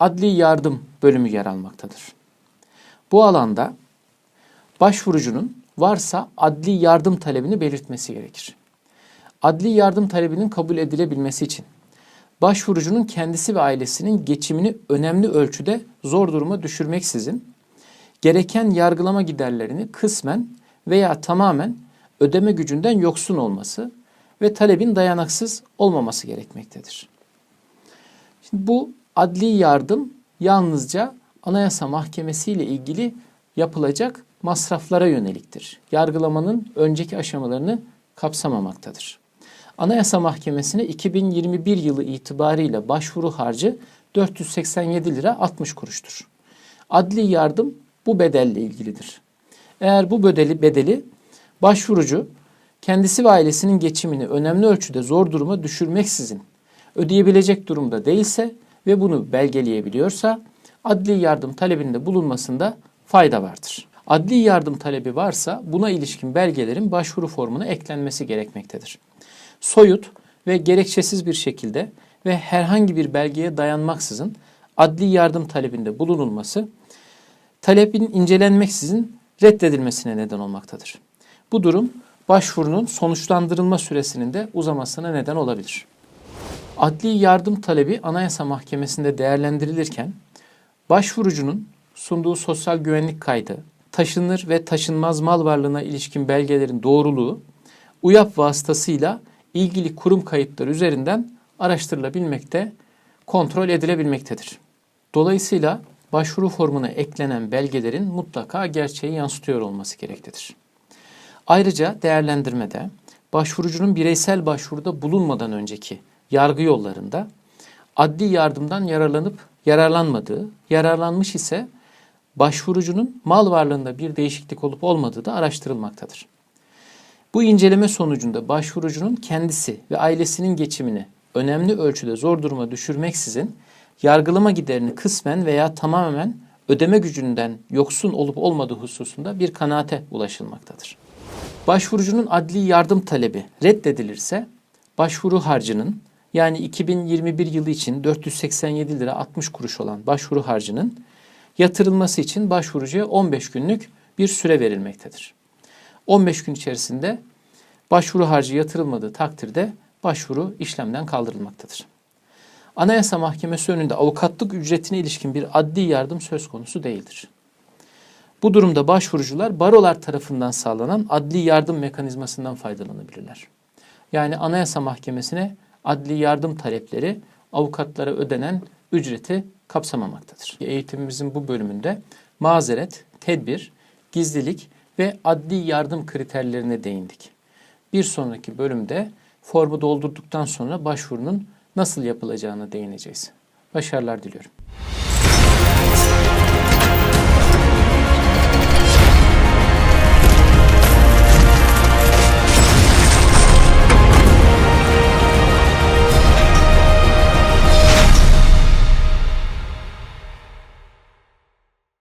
adli yardım bölümü yer almaktadır. Bu alanda başvurucunun varsa adli yardım talebini belirtmesi gerekir. Adli yardım talebinin kabul edilebilmesi için başvurucunun kendisi ve ailesinin geçimini önemli ölçüde zor duruma düşürmeksizin gereken yargılama giderlerini kısmen veya tamamen ödeme gücünden yoksun olması ve talebin dayanaksız olmaması gerekmektedir. Şimdi bu adli yardım yalnızca Anayasa Mahkemesi ile ilgili yapılacak masraflara yöneliktir. Yargılamanın önceki aşamalarını kapsamamaktadır. Anayasa Mahkemesi'ne 2021 yılı itibariyle başvuru harcı 487 lira 60 kuruştur. Adli yardım bu bedelle ilgilidir. Eğer bu bedeli, bedeli başvurucu kendisi ve ailesinin geçimini önemli ölçüde zor duruma düşürmeksizin ödeyebilecek durumda değilse ve bunu belgeleyebiliyorsa adli yardım talebinde bulunmasında fayda vardır. Adli yardım talebi varsa buna ilişkin belgelerin başvuru formuna eklenmesi gerekmektedir. Soyut ve gerekçesiz bir şekilde ve herhangi bir belgeye dayanmaksızın adli yardım talebinde bulunulması talebin incelenmeksizin reddedilmesine neden olmaktadır. Bu durum başvurunun sonuçlandırılma süresinin de uzamasına neden olabilir. Adli yardım talebi Anayasa Mahkemesi'nde değerlendirilirken başvurucunun sunduğu sosyal güvenlik kaydı, taşınır ve taşınmaz mal varlığına ilişkin belgelerin doğruluğu UYAP vasıtasıyla ilgili kurum kayıtları üzerinden araştırılabilmekte, kontrol edilebilmektedir. Dolayısıyla başvuru formuna eklenen belgelerin mutlaka gerçeği yansıtıyor olması gereklidir. Ayrıca değerlendirmede başvurucunun bireysel başvuruda bulunmadan önceki yargı yollarında adli yardımdan yararlanıp yararlanmadığı, yararlanmış ise başvurucunun mal varlığında bir değişiklik olup olmadığı da araştırılmaktadır. Bu inceleme sonucunda başvurucunun kendisi ve ailesinin geçimini önemli ölçüde zor duruma düşürmeksizin yargılama giderini kısmen veya tamamen ödeme gücünden yoksun olup olmadığı hususunda bir kanaate ulaşılmaktadır. Başvurucunun adli yardım talebi reddedilirse başvuru harcının yani 2021 yılı için 487 lira 60 kuruş olan başvuru harcının yatırılması için başvurucuya 15 günlük bir süre verilmektedir. 15 gün içerisinde başvuru harcı yatırılmadığı takdirde başvuru işlemden kaldırılmaktadır. Anayasa Mahkemesi önünde avukatlık ücretine ilişkin bir adli yardım söz konusu değildir. Bu durumda başvurucular barolar tarafından sağlanan adli yardım mekanizmasından faydalanabilirler. Yani Anayasa Mahkemesi'ne adli yardım talepleri avukatlara ödenen ücreti kapsamamaktadır. Eğitimimizin bu bölümünde mazeret, tedbir, gizlilik ve adli yardım kriterlerine değindik. Bir sonraki bölümde formu doldurduktan sonra başvurunun nasıl yapılacağına değineceğiz. Başarılar diliyorum.